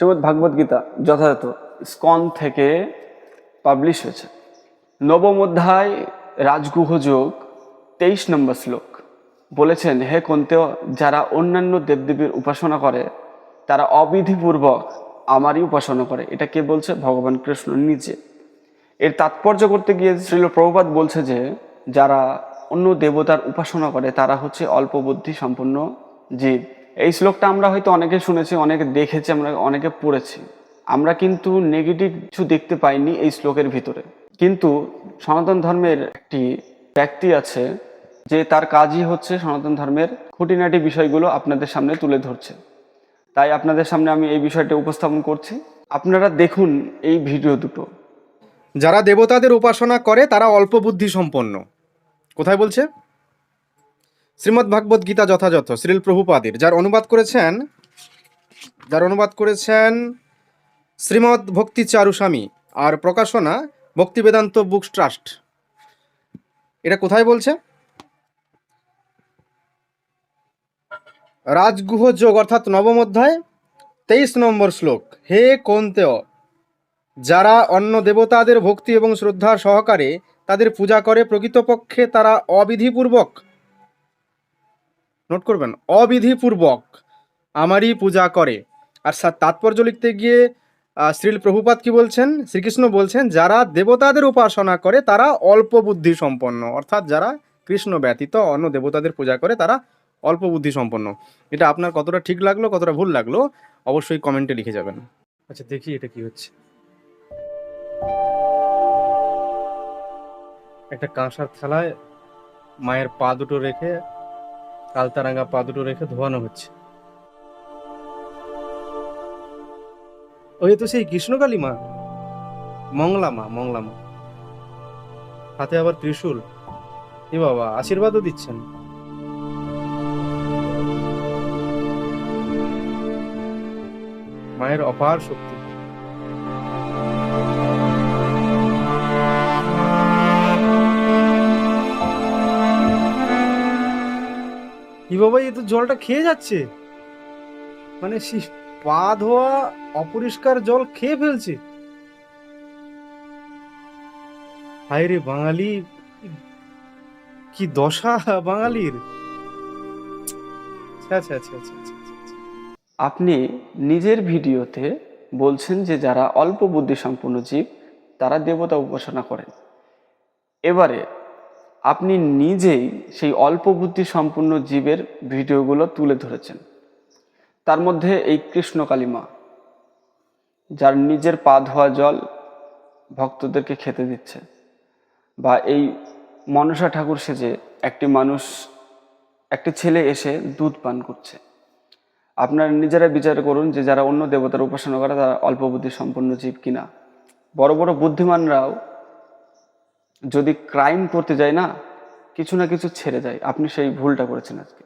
শ্রীমদ্ ভাগবত গীতা যথাযথ স্কন থেকে পাবলিশ হয়েছে। নবম অধ্যায়, রাজগুহ যোগ, তেইশ নম্বর শ্লোক। বলেছেন, হে কন্তেয়, যারা অন্যান্য দেবদেবীর উপাসনা করে, তারা অবিধিপূর্বক আমারই উপাসনা করে। এটা কে বলছে? ভগবান কৃষ্ণ নিজে। এর তাৎপর্য করতে গিয়ে শ্রীল প্রভুপাত বলছে যে, যারা অন্য দেবতার উপাসনা করে, তারা হচ্ছে অল্প বুদ্ধি সম্পন্ন জীব। এই শ্লোকটা আমরা হয়তো অনেকে শুনেছি, অনেকে দেখেছি, আমরা অনেকে পড়েছি। আমরা কিন্তু নেগেটিভ কিছু দেখতে পাইনি এই শ্লোকের ভিতরে। কিন্তু সনাতন ধর্মের একটি ব্যক্তি আছে যে তার কাজই হচ্ছে সনাতন ধর্মের খুঁটিনাটি বিষয়গুলো আপনাদের সামনে তুলে ধরছে। তাই আপনাদের সামনে আমি এই বিষয়টা উপস্থাপন করছি। আপনারা দেখুন এই ভিডিও দুটো। যারা দেবতাদের উপাসনা করে, তারা অল্প বুদ্ধি সম্পন্ন। কোথায় বলছে? শ্রীমদ্ ভাগবত গীতা যথাযথ, শ্রীল প্রভুপাদের, যার অনুবাদ করেছেন, যার অনুবাদ করেছেন শ্রীমদ্ ভক্তি চারুস্বামী আর প্রকাশনা ভক্তি বেদান্ত বুকস ট্রাস্ট। এটা কোথায় বলছে? রাজগুহ যোগ, অর্থাৎ নবম অধ্যায়, তেইশ নম্বর শ্লোক। হে কন্তেয়, যারা অন্য দেবতাদের ভক্তি এবং শ্রদ্ধা সহকারে তাদের পূজা করে, প্রকৃতপক্ষে তারা অবিধিপূর্বক নোট করবেন, অবিধিপূর্বক আমারই পূজা করে। আর তাৎপর্য লিখতে গিয়ে শ্রীল প্রভুপাত কি বলছেন? শ্রীকৃষ্ণ বলছেন, যারা দেবতাদের উপাসনা করে, তারা অল্প বুদ্ধি সম্পন্ন। অর্থাৎ যারা কৃষ্ণ ব্যতীত অন্য দেবতাদের পূজা করে, তারা অল্প বুদ্ধি সম্পন্ন। এটা আপনার কতটা ঠিক লাগল, কতটা ভুল লাগল, অবশ্যই কমেন্টে লিখে যাবেন। আচ্ছা দেখি এটা কি হচ্ছে। একটা কাঁসার থালায় মায়ের পা দুটো রেখে কালতারাঙ্গা পা দুটো রেখে ধোয়ানো হচ্ছে। ওই তো সেই কৃষ্ণকালী মা। মংলা মা মংলা মা। হাতে আবার ত্রিশূল। এ বাবা, আশীর্বাদও দিচ্ছেন। মায়ের অপার শক্তি। বাবা এই তো জলটা খেয়ে যাচ্ছে। মানে পা ধোয়া, অপরিষ্কার জল খেয়ে ফেলছে। হায় রে বাঙালি, কি দশা বাঙালির। আচ্ছা আচ্ছা আচ্ছা আচ্ছা আচ্ছা। আপনি নিজের ভিডিওতে বলছেন যে যারা অল্প বুদ্ধি সম্পন্ন জীব, তারা দেবতা উপাসনা করেন। এবারে আপনি নিজেই সেই অল্প বুদ্ধি সম্পন্ন জীবের ভিডিওগুলো তুলে ধরেছেন। তার মধ্যে এই কৃষ্ণ কালিমা যার নিজের পা ধোয়া জল ভক্তদেরকে খেতে দিচ্ছে বা এই মনসা ঠাকুর সেজে একটি মানুষ, একটি ছেলে এসে দুধ পান করছে। আপনারা নিজেরা বিচার করুন যে যারা অন্য দেবতার উপাসনা করে তারা অল্প বুদ্ধি সম্পন্ন জীব কিনা। বড় বড় বুদ্ধিমানরাও যদি ক্রাইম করতে যায় না, কিছু না কিছু ছেড়ে যায়। আপনি সেই ভুলটা করেছেন আজকে।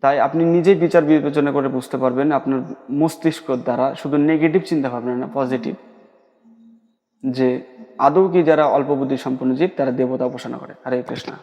তাই আপনি নিজেই বিচার বিবেচনা করে বুঝতে পারবেন, আপনার মস্তিষ্ক দ্বারা শুধু নেগেটিভ চিন্তা ভাবনা না পজিটিভ যে আদৌ কি যারা অল্প বুদ্ধি সম্পন্ন জীব, তারা দেবতা উপাসনা করে। হরে কৃষ্ণা।